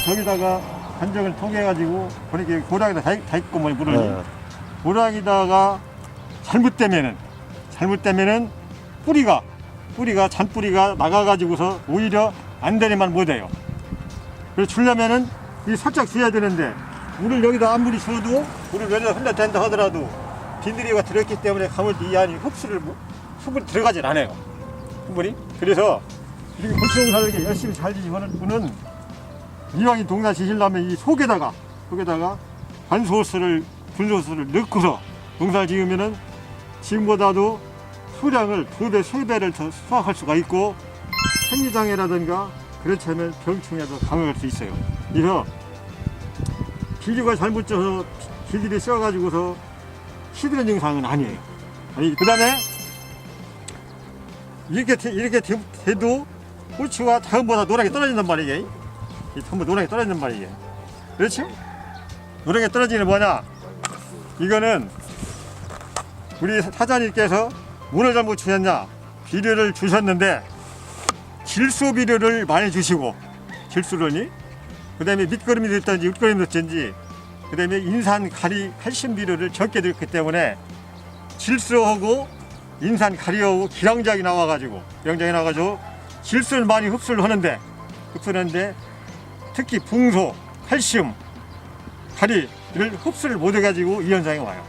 저기다가 간정을 통해가지고 보니까 고랑에다 다, 다 있고 뭐 물을 네. 고랑에다가 잘못되면은 잘못되면은 뿌리가 뿌리가 잔뿌리가 나가가지고서 오히려 안 되리만 못해요. 그래서 주려면은 이 살짝 줘야 되는데 물을 여기다 아무리 줘도 물을 여기다 흘러댄다 하더라도 비늘이가 들어있기 때문에 가물 이 안이 흡수를 못- 수분이 들어가질 않아요. 수분이 그래서 이렇게 골수농사를 이렇게 열심히 잘 지시는 분은 이왕이 동나 지시려면 이 속에다가 속에다가 관소스를 분소스를 넣고서 농사를 지으면은 지금보다도 수량을 두 배, 세 배를 더 수확할 수가 있고 생리장애라든가 그렇지 않으면 병충해도 강화할 수 있어요. 그래서 비료가 잘못 쪄서 비질이 씌어가지고서 시드는 증상은 아니에요. 아니 그다음에 이렇게 돼- 이렇게 돼- 돼도 고추가 다음보다 노랗게 떨어진단 말이에요. 이 전부 노랗게 떨어진단 말이에요. 그렇지? 노랗게 떨어지는 뭐냐? 이거는 우리 사장님께서 뭐를 잘못 주셨냐? 비료를 주셨는데 질소 비료를 많이 주시고 질소로니 그다음에 밑거름이 됐든지 웃거름이 됐든지 그다음에 인산 가리 칼슘 비료를 적게 들었기 때문에 질소하고 인산 가리하고 기량작이 나와가지고 기량작이 나와가지고 질소를 많이 흡수를 하는데 흡수하는데 특히 붕소, 칼슘, 가리를 흡수를 못해가지고 이 현상이 와요.